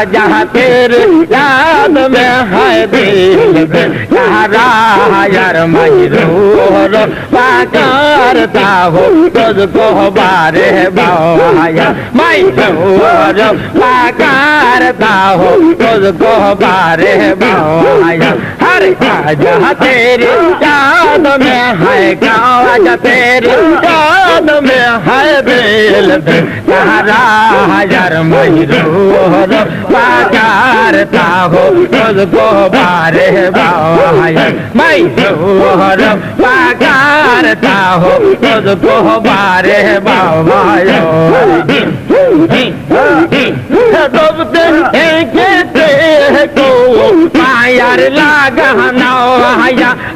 जहाँ तेरे याद में موسیقی بایا ہر تیری یاد میں ہے میں ہے ہزار کو بارے بابا میں بارے بابا ڈوبتے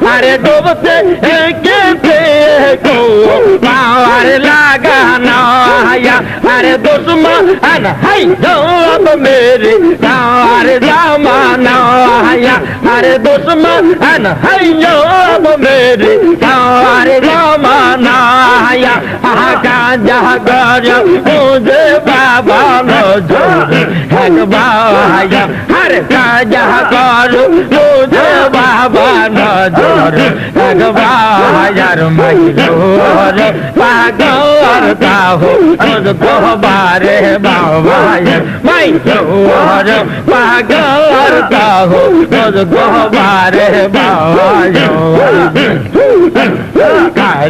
ارے ڈوبتے ہیں لاگ अरे दुश्मन है जब मेरे यार जमाना अरे दुश्मन है जब मेरे यार जमाना का जहाँ कर मुझे बाबा नजर है बाया हर का जहाँ कर मुझे बाबा नजर है बायर मजूर पागलता हो तुझको बारे बाबायर मजूर पागलता हो तुझको बारे बाबायर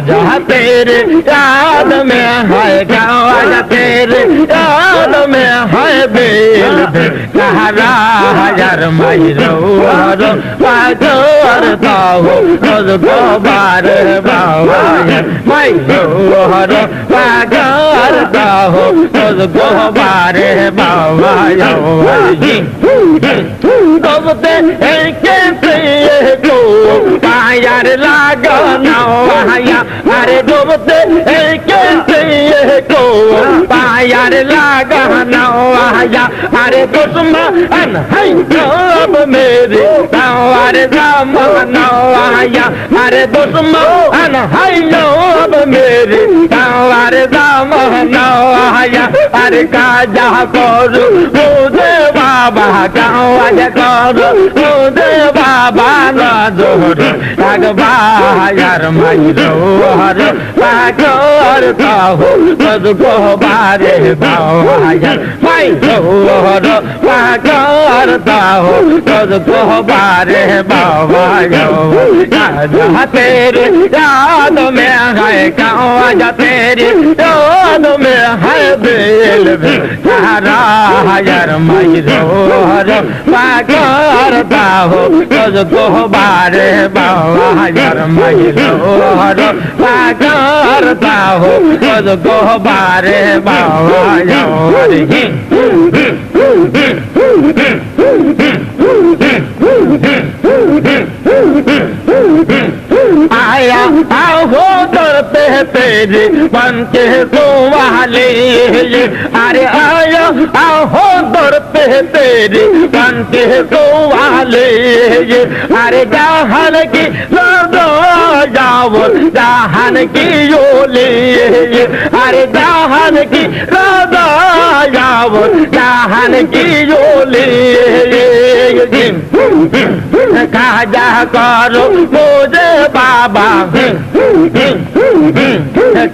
जहाँ तेरे याद में है गाँव तेरे याद में है बेल कहारा हजार मजरूर पागलता हो तुझको बारे बाबायर मजूर पागलता हो तुझको बारे बाबायर डूबते हैं कैसे को पायर लागना अरे डूबते हैं कैसे को पायर लागना अरे दुश्मन है जब मेरे अरे जमाना अरे दुश्मन है जब मेरे अरे जमाना अरे काजा करू मुझे बाबा गाँव करू मुझे बाबा नजर यार मजरूर करता हो तुझको बारे बायर मजरूर करता हो तुझको बारे बाबा तेरे याद में है गाँव तेरे याद में হাজার মাইর পাগর বাহো গোবারে বাবা হাজার মাইর পাগর বাহো গোবারে বাবা আয়া ہوتے ہیں تیج بن کے تو والے آرے آیا آہو دوڑتے ہیں تیج بن کے تو والے آرے جاہن کی لڑو جاور جاہن کی یولی آرے جاہن کی لڑو جاور جاہن کی یولی কাজা করো মোরে বাবা।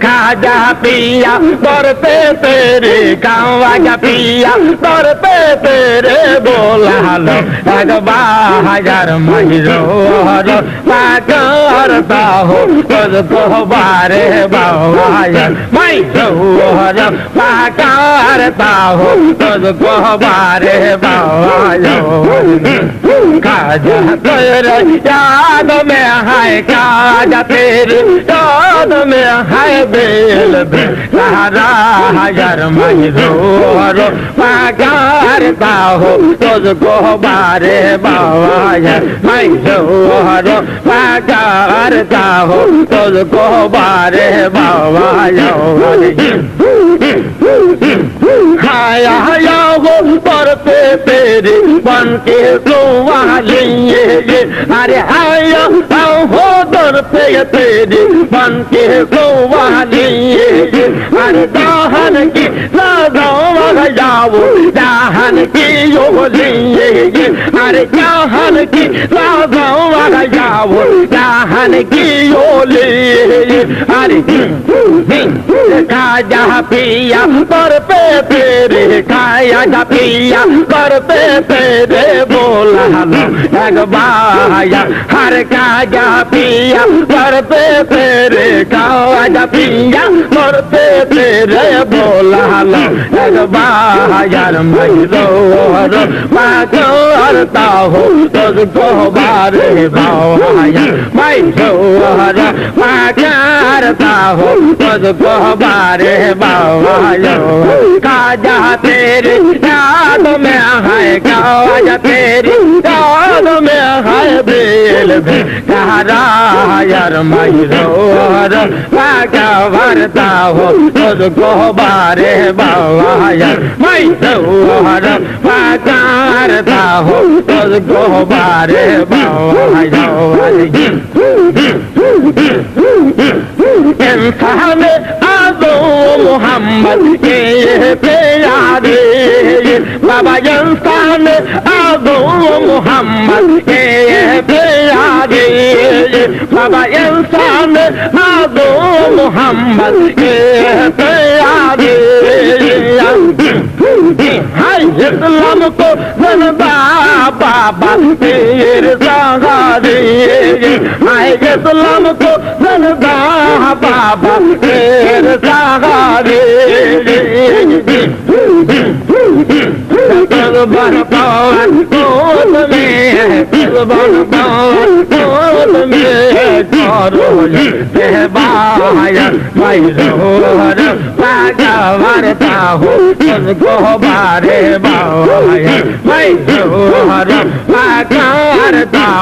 খাজা পিয়া দর পে তেরে পিয়া দর পে তেরে বোলাল। ভগবা হাজার মহির মা করতা হো তোবারে বাবায় মাই রোহর মা করতা হো বাবায় खाजा तेरे याद में है काजा तेरे याद में है बेल तारा हजार मजदूर पगारता हो तुझको बारे बाजार मजदूर पगारता हो तुझको बारे बाजार खाया आया हो परते तेरे बन के वाले ये अरे आया हो اور پھر تیری بنتی ہے۔ ہر دہن کی لگا جاؤ دہن کی یو لیے ارے دہن کی لگا جاؤ دہن کی یو لیے ارے جا پیا، پر پہ تیرے کھایا جا پیا، پر پہ تیرے بولا لگوایا ہر کا جا پیا۔ पर पे तेरे खाया पिया पर पे तेरे बोला एक बाया मैं रो रो मैं करता हूँ तुझको बारे बाया मैं रो रो मैं करता हूँ तुझको बारे बाया काजा तेरी याद में है काजा तेरी याद में है बेल भी कहा यार मैं रो रो मैं क्या भरता हूँ तुझको बारे बाया मैं रो रो मैं करता हूँ तुझको बारे बाया इंसान आदो मोहम्मद के प्यारे बाबा इंसान आदो मोहम्मद के प्यारे বাবা ইনসান নাজো মোহাম্মদ কে তৈয়ারে হাই ইসলাম কো জিন্দা বাবা তের সাহারে হাই ইসলাম কো জিন্দা বাবা তের সাহারে দরবার পাওয়ার কোন মে দরবার পাওয়ার روز بہبایا پاگا ہوں کو بارے بایا پاگا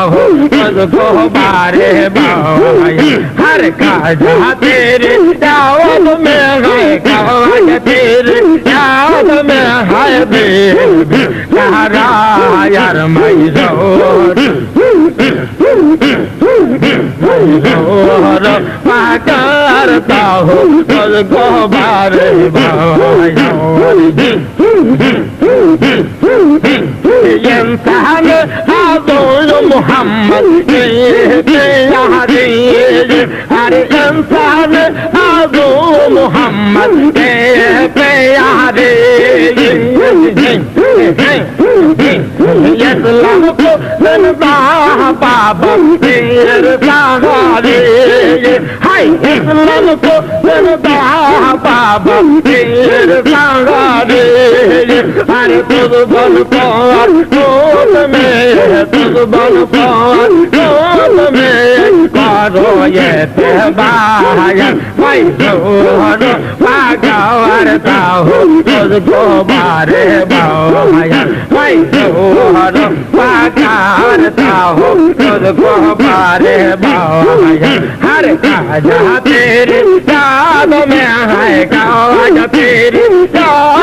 ہوں کو بارے بایا ہر کا جہاں تیرے دعوت میں ہے کہاں تیرے دعوت میں ہے بے یار میں মোর পাকার তাহ গোবারে ইনসান আদল মোহাম্মদ আরে ইনসান আদল মোহাম্মদ পেয়ারে। ইসলাম কো Nanda baba hai lam ko da baba hare tudo bom pão tudo me tudo bom کرتا ہوں خود کو مارے بایا میں دوہر پاگا کرتا خود کو مارے بایا ہر کا جا تیری یاد میں ہے گا تیری یاد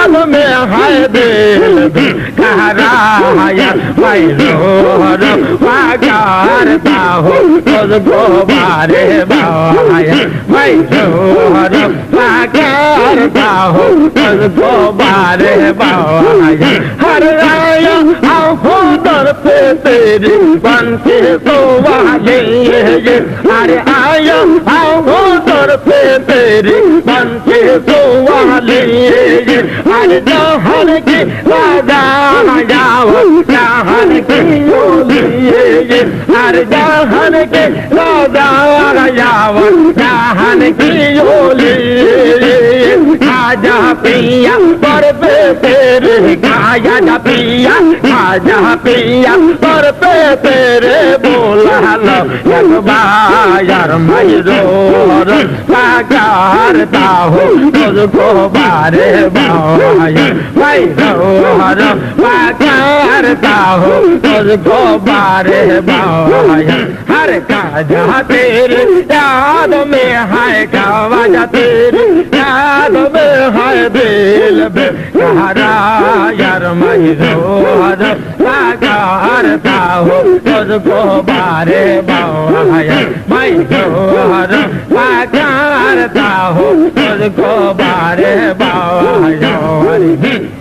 है काज तेरी याद में है दिल भी कह रहा यार मैं जोर भागा वारता हूँ तुझको बारे बाया मैं जोर भागा वारता हूँ तुझको बारे बाया हर आया आंखों दर पे तेरी बन के तो वाले अरे आया आंखों दर पे तेरी बन के तो वाले अरे जहन की राजा जाओ जहन की ओली अरे जहन के राजा जाओ जहन की ओली खाजा पिया पर पे तेरे खाया जा पिया खाजा पिया पर पे तेरे बोला لو یار مجدور پاکارتا ہوں تجھ کو بارے بایا مجدور پاکارتا ہوں تجھ کو بایا ہر کا جہاں میں ہے کا وجہ تیری یاد میں ہے دل یار رے میں جوہر پکارتا ہوں خود کو بارے بابا جوہر